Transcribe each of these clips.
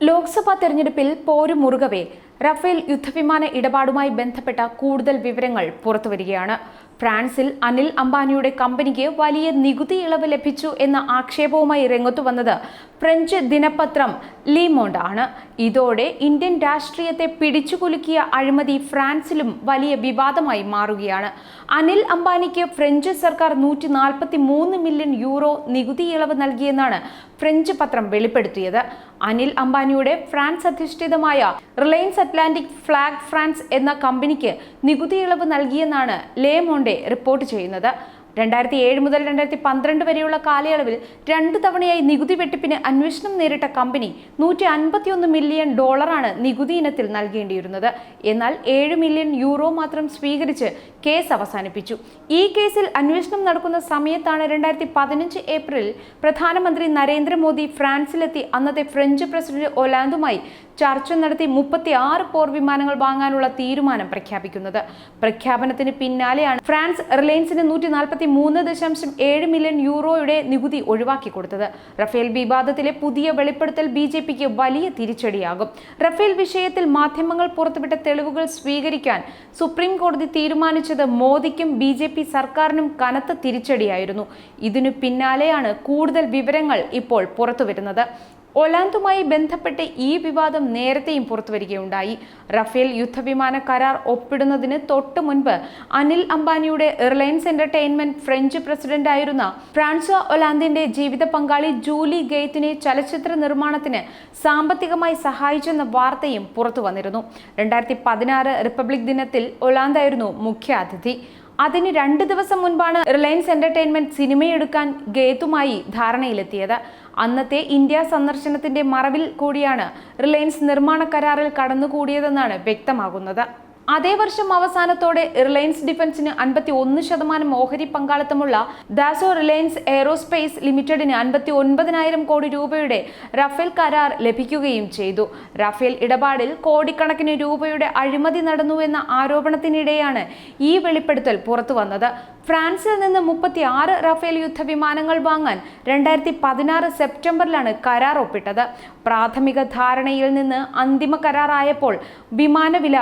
ലോക്സഭാ തെരഞ്ഞെടുപ്പിൽ പോരുമുറുകവേ റഫേൽ യുദ്ധവിമാന ഇടപാടുമായി ബന്ധപ്പെട്ട കൂടുതൽ വിവരങ്ങൾ പുറത്തുവരികയാണ്. ഫ്രാൻസിൽ അനിൽ അംബാനിയുടെ കമ്പനിക്ക് വലിയ നികുതി ഇളവ് ലഭിച്ചു എന്ന ആക്ഷേപവുമായി രംഗത്തു വന്നത് ഫ്രഞ്ച് ദിനപത്രം ലീമോണ്ട് ആണ് ഇതോടെ ഇന്ത്യൻ രാഷ്ട്രീയത്തെ പിടിച്ചുകുലുക്കിയ അഴിമതി ഫ്രാൻസിലും വലിയ വിവാദമായി മാറുകയാണ്. അനിൽ അംബാനിക്ക് ഫ്രഞ്ച് സർക്കാർ നൂറ്റി നാൽപ്പത്തി മൂന്ന് മില്യൺ യൂറോ നികുതി ഇളവ് നൽകിയെന്നാണ് ഫ്രഞ്ച് പത്രം വെളിപ്പെടുത്തിയത്. അനിൽ അംബാനിയുടെ ഫ്രാൻസ് അധിഷ്ഠിതമായ റിലയൻസ് അറ്റ്ലാന്റിക് ഫ്ലാഗ് ഫ്രാൻസ് എന്ന കമ്പനിക്ക് നികുതി ഇളവ് നൽകിയെന്നാണ് ലേമോണ്ടെ റിപ്പോർട്ട് ചെയ്യുന്നത്. രണ്ടായിരത്തി ഏഴ് മുതൽ രണ്ടായിരത്തി പന്ത്രണ്ട് വരെയുള്ള കാലയളവിൽ രണ്ട് തവണയായി നികുതി വെട്ടിപ്പിന് അന്വേഷണം നേരിട്ട കമ്പനി നൂറ്റി അൻപത്തിയൊന്ന് മില്യൺ ഡോളറാണ് നികുതി ഇനത്തിൽ നൽകേണ്ടിയിരുന്നത്. എന്നാൽ ഏഴ് മില്യൺ യൂറോ മാത്രം സ്വീകരിച്ച് കേസ് അവസാനിപ്പിച്ചു. ഈ കേസിൽ അന്വേഷണം നടക്കുന്ന സമയത്താണ് രണ്ടായിരത്തി പതിനഞ്ച് ഏപ്രിലിൽ പ്രധാനമന്ത്രി നരേന്ദ്രമോദി ഫ്രാൻസിലെത്തി. അന്നത്തെ ഫ്രഞ്ച് പ്രസിഡന്റ് ഒലാൻഡുമായി ചർച്ച നടത്തി മുപ്പത്തി ആറ് പോർ വിമാനങ്ങൾ വാങ്ങാനുള്ള തീരുമാനം പ്രഖ്യാപിക്കുന്നത്. പ്രഖ്യാപനത്തിന് പിന്നാലെയാണ് ഫ്രാൻസ് റിലയൻസിന് നൂറ്റി നാൽപ്പത്തി മൂന്ന് ദശാംശം ഏഴ് മില്യൺ യൂറോയുടെ നികുതി ഒഴിവാക്കി കൊടുത്തത്. റഫേൽ വിവാദത്തിലെ പുതിയ വെളിപ്പെടുത്തൽ ബി ജെ പിക്ക് വലിയ തിരിച്ചടിയാകും. റഫേൽ വിഷയത്തിൽ മാധ്യമങ്ങൾ പുറത്തുവിട്ട തെളിവുകൾ സ്വീകരിക്കാൻ സുപ്രീം കോടതി തീരുമാനിച്ചത് മോദിക്കും ബി ജെ പി സർക്കാരിനും കനത്ത തിരിച്ചടിയായിരുന്നു. ഇതിനു പിന്നാലെയാണ് കൂടുതൽ വിവരങ്ങൾ ഇപ്പോൾ പുറത്തുവരുന്നത്. ഒലാന്തുമായി ബന്ധപ്പെട്ട് ഈ വിവാദം നേരത്തെയും പുറത്തുവരികയുണ്ടായി റഫേൽ യുദ്ധവിമാന കരാർ ഒപ്പിടുന്നതിന് തൊട്ടു മുൻപ് അനിൽ അംബാനിയുടെ റിലയൻസ് എന്റർടൈൻമെന്റ് ഫ്രഞ്ച് പ്രസിഡന്റായിരുന്ന ഫ്രാൻസോ ഒലാന്തിന്റെ ജീവിത പങ്കാളി ജൂലി ഗെയ്ത്തിനെ ചലച്ചിത്ര നിർമ്മാണത്തിന് സാമ്പത്തികമായി സഹായിച്ചെന്ന വാർത്തയും പുറത്തു വന്നിരുന്നു. രണ്ടായിരത്തി പതിനാറ് റിപ്പബ്ലിക് ദിനത്തിൽ ഒലാന്തായിരുന്നു മുഖ്യ അതിഥി അതിന് രണ്ട് ദിവസം മുൻപാണ് റിലയൻസ് എന്റർടൈൻമെന്റ് സിനിമയെടുക്കാൻ ഗേത്തുമായി ധാരണയിലെത്തിയത്. അന്നത്തെ ഇന്ത്യ സന്ദർശനത്തിന്റെ മറവിൽ കൂടിയാണ് റിലയൻസ് നിർമ്മാണ കരാറിൽ കടന്നുകൂടിയതെന്നാണ് വ്യക്തമാകുന്നത്. അതേ വർഷം അവസാനത്തോടെ റിലയൻസ് ഡിഫൻസിന് അൻപത്തി ഒന്ന് ശതമാനം ഓഹരി പങ്കാളിത്തമുള്ള ദാസോ റിലയൻസ് എയറോസ്പേസ് ലിമിറ്റഡിന് അൻപത്തി ഒൻപതിനായിരം കോടി രൂപയുടെ റഫേൽ കരാർ ലഭിക്കുകയും ചെയ്തു. റഫേൽ ഇടപാടിൽ കോടിക്കണക്കിന് രൂപയുടെ അഴിമതി നടന്നുവെന്ന ആരോപണത്തിനിടെയാണ് ഈ വെളിപ്പെടുത്തൽ പുറത്തു വന്നത് ഫ്രാൻസിൽ നിന്ന് മുപ്പത്തി ആറ് റഫേൽ യുദ്ധവിമാനങ്ങൾ വാങ്ങാൻ രണ്ടായിരത്തി പതിനാറ് സെപ്റ്റംബറിലാണ് കരാർ ഒപ്പിട്ടത്. പ്രാഥമിക ധാരണയിൽ നിന്ന് അന്തിമ കരാറായപ്പോൾ വിമാനവില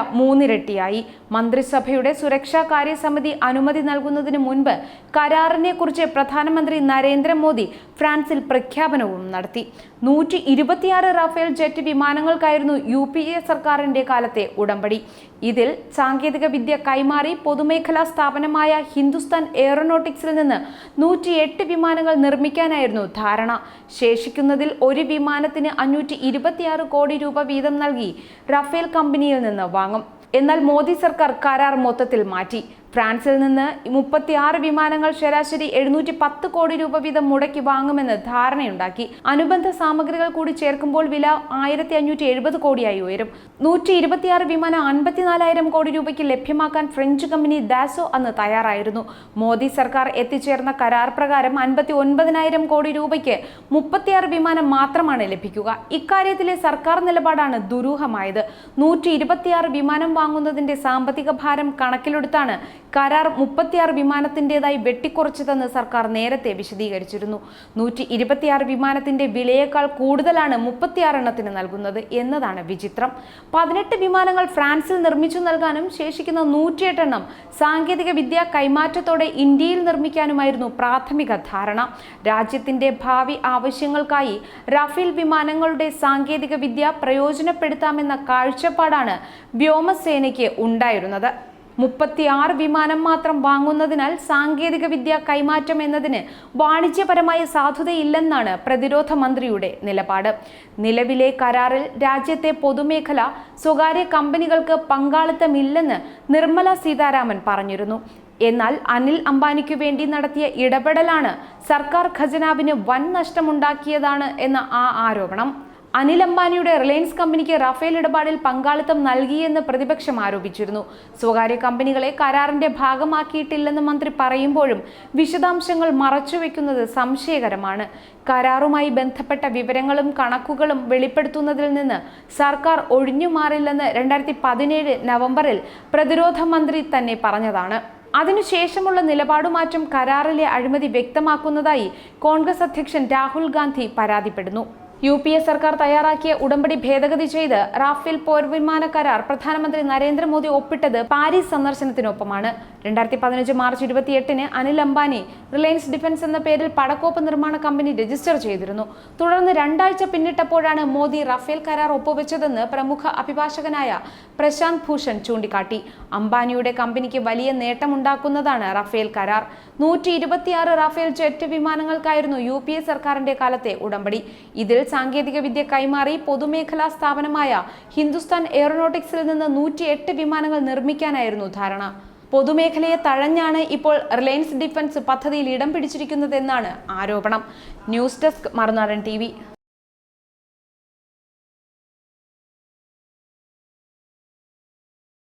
മൂന്നിരട്ടിയായി മന്ത്രിസഭയുടെ സുരക്ഷാ കാര്യസമിതി അനുമതി നൽകുന്നതിന് മുൻപ് കരാറിനെക്കുറിച്ച് പ്രധാനമന്ത്രി നരേന്ദ്രമോദി ഫ്രാൻസിൽ പ്രഖ്യാപനവും നടത്തി. നൂറ്റി ഇരുപത്തിയാറ് റഫേൽ ജെറ്റ് വിമാനങ്ങൾക്കായിരുന്നു യു പി എ സർക്കാരിന്റെ കാലത്തെ ഉടമ്പടി. ഇതിൽ സാങ്കേതിക വിദ്യ കൈമാറി പൊതുമേഖലാ സ്ഥാപനമായ ഹിന്ദുസ്ഥാൻ എയറോനോട്ടിക്സിൽ നിന്ന് നൂറ്റിയെട്ട് വിമാനങ്ങൾ നിർമ്മിക്കാനായിരുന്നു ധാരണ. ശേഷിക്കുന്നതിൽ ഒരു വിമാനത്തിന് അഞ്ഞൂറ്റി കോടി രൂപ വീതം നൽകി റഫേൽ കമ്പനിയിൽ നിന്ന് വാങ്ങും. എന്നാൽ മോദി സർക്കാർ കരാർ മൊത്തത്തിൽ മാറ്റി. ഫ്രാൻസിൽ നിന്ന് മുപ്പത്തിയാറ് വിമാനങ്ങൾ ശരാശരി എഴുന്നൂറ്റി പത്ത് കോടി രൂപ വീതം മുടക്കി വാങ്ങുമെന്ന് ധാരണയുണ്ടാക്കി. അനുബന്ധ സാമഗ്രികൾ കൂടി ചേർക്കുമ്പോൾ വില ആയിരത്തി അഞ്ഞൂറ്റി എഴുപത് കോടിയായി ഉയരും. നൂറ്റി ഇരുപത്തിയാറ് വിമാനം അൻപത്തിനാലായിരം കോടി രൂപയ്ക്ക് ലഭ്യമാക്കാൻ ഫ്രഞ്ച് കമ്പനി ദാസോ അന്ന് തയ്യാറായിരുന്നു. മോദി സർക്കാർ എത്തിച്ചേർന്ന കരാർ പ്രകാരം അൻപത്തി ഒൻപതിനായിരം കോടി രൂപയ്ക്ക് മുപ്പത്തിയാറ് വിമാനം മാത്രമാണ് ലഭിക്കുക. ഇക്കാര്യത്തിലെ സർക്കാർ നിലപാടാണ് ദുരൂഹമായത്. നൂറ്റി ഇരുപത്തിയാറ് വിമാനം വാങ്ങുന്നതിന്റെ സാമ്പത്തിക ഭാരം കണക്കിലെടുത്താണ് കരാർ മുപ്പത്തിയാറ് വിമാനത്തിന്റെതായി വെട്ടിക്കുറച്ചതെന്ന് സർക്കാർ നേരത്തെ വിശദീകരിച്ചിരുന്നു. നൂറ്റി ഇരുപത്തിയാറ് വിമാനത്തിന്റെ വിലയേക്കാൾ കൂടുതലാണ് മുപ്പത്തിയാറ് എണ്ണത്തിന് നൽകുന്നത് എന്നതാണ് വിചിത്രം. പതിനെട്ട് വിമാനങ്ങൾ ഫ്രാൻസിൽ നിർമ്മിച്ചു നൽകാനും ശേഷിക്കുന്ന നൂറ്റിയെട്ടെണ്ണം സാങ്കേതിക വിദ്യ കൈമാറ്റത്തോടെ ഇന്ത്യയിൽ നിർമ്മിക്കാനുമായിരുന്നു പ്രാഥമിക ധാരണ. രാജ്യത്തിന്റെ ഭാവി ആവശ്യങ്ങൾക്കായി റഫേൽ വിമാനങ്ങളുടെ സാങ്കേതിക വിദ്യ പ്രയോജനപ്പെടുത്താമെന്ന കാഴ്ചപ്പാടാണ് വ്യോമസേനയ്ക്ക് ഉണ്ടായിരുന്നത്. മുപ്പത്തിയാറ് വിമാനം മാത്രം വാങ്ങുന്നതിനാൽ സാങ്കേതിക വിദ്യ കൈമാറ്റം എന്നതിന് വാണിജ്യപരമായ സാധുതയില്ലെന്നാണ് പ്രതിരോധ മന്ത്രിയുടെ നിലപാട്. നിലവിലെ കരാറിൽ രാജ്യത്തെ പൊതുമേഖല സ്വകാര്യ കമ്പനികൾക്ക് പങ്കാളിത്തമില്ലെന്ന് നിർമ്മല സീതാരാമൻ പറഞ്ഞിരുന്നു. എന്നാൽ അനിൽ അംബാനിക്കു വേണ്ടി നടത്തിയ ഇടപെടലാണ് സർക്കാർ ഖജനാവിന് വൻ നഷ്ടമുണ്ടാക്കിയതാണ് എന്ന ആ ആരോപണം. അനിൽ അംബാനിയുടെ റിലയൻസ് കമ്പനിക്ക് റഫേൽ ഇടപാടിൽ പങ്കാളിത്തം നൽകിയെന്ന് പ്രതിപക്ഷം ആരോപിച്ചിരുന്നു. സ്വകാര്യ കമ്പനികളെ കരാറിന്റെ ഭാഗമാക്കിയിട്ടില്ലെന്ന് മന്ത്രി പറയുമ്പോഴും വിശദാംശങ്ങൾ മറച്ചുവെക്കുന്നത് സംശയകരമാണ്. കരാറുമായി ബന്ധപ്പെട്ട വിവരങ്ങളും കണക്കുകളും വെളിപ്പെടുത്തുന്നതിൽ നിന്ന് സർക്കാർ ഒഴിഞ്ഞുമാറില്ലെന്ന് രണ്ടായിരത്തി പതിനേഴ് നവംബറിൽ പ്രതിരോധ മന്ത്രി തന്നെ പറഞ്ഞതാണ്. അതിനുശേഷമുള്ള നിലപാടുമാറ്റം കരാറിലെ അഴിമതി വ്യക്തമാക്കുന്നതായി കോൺഗ്രസ് അധ്യക്ഷൻ രാഹുൽ ഗാന്ധി പരാതിപ്പെടുന്നു. യു പി എ സർക്കാർ തയ്യാറാക്കിയ ഉടമ്പടി ഭേദഗതി ചെയ്ത് റാഫേൽ പോർവിമാന കരാർ പ്രധാനമന്ത്രി നരേന്ദ്രമോദി ഒപ്പിട്ടത് പാരീസ് സന്ദർശനത്തിനൊപ്പമാണ്. രണ്ടായിരത്തി പതിനഞ്ച് മാർച്ച് ഇരുപത്തിയെട്ടിന് അനിൽ അംബാനി റിലയൻസ് ഡിഫൻസ് എന്ന പേരിൽ പടക്കോപ്പ് നിർമ്മാണ കമ്പനി രജിസ്റ്റർ ചെയ്തിരുന്നു. തുടർന്ന് രണ്ടാഴ്ച പിന്നിട്ടപ്പോഴാണ് മോദി റഫേൽ കരാർ ഒപ്പുവെച്ചതെന്ന് പ്രമുഖ അഭിഭാഷകനായ പ്രശാന്ത് ഭൂഷൺ ചൂണ്ടിക്കാട്ടി. അംബാനിയുടെ കമ്പനിക്ക് വലിയ നേട്ടമുണ്ടാക്കുന്നതാണ് റഫേൽ കരാർ. നൂറ്റി ഇരുപത്തിയാറ് റാഫേൽ ജെറ്റ് വിമാനങ്ങൾക്കായിരുന്നു യു പി എ സർക്കാരിന്റെ കാലത്തെ ഉടമ്പടി. ഇതിൽ സാങ്കേതിക വിദ്യ കൈമാറി പൊതുമേഖലാ സ്ഥാപനമായ ഹിന്ദുസ്ഥാൻ എയറോനോട്ടിക്സിൽ നിന്ന് നൂറ്റി എട്ട് വിമാനങ്ങൾ നിർമ്മിക്കാനായിരുന്നു ധാരണ. പൊതുമേഖലയെ തഴഞ്ഞാണ് ഇപ്പോൾ റിലയൻസ് ഡിഫൻസ് പദ്ധതിയിൽ ഇടം പിടിച്ചിരിക്കുന്നതെന്നാണ് ആരോപണം. ന്യൂസ് ഡെസ്ക് മറുനാടൻ ടി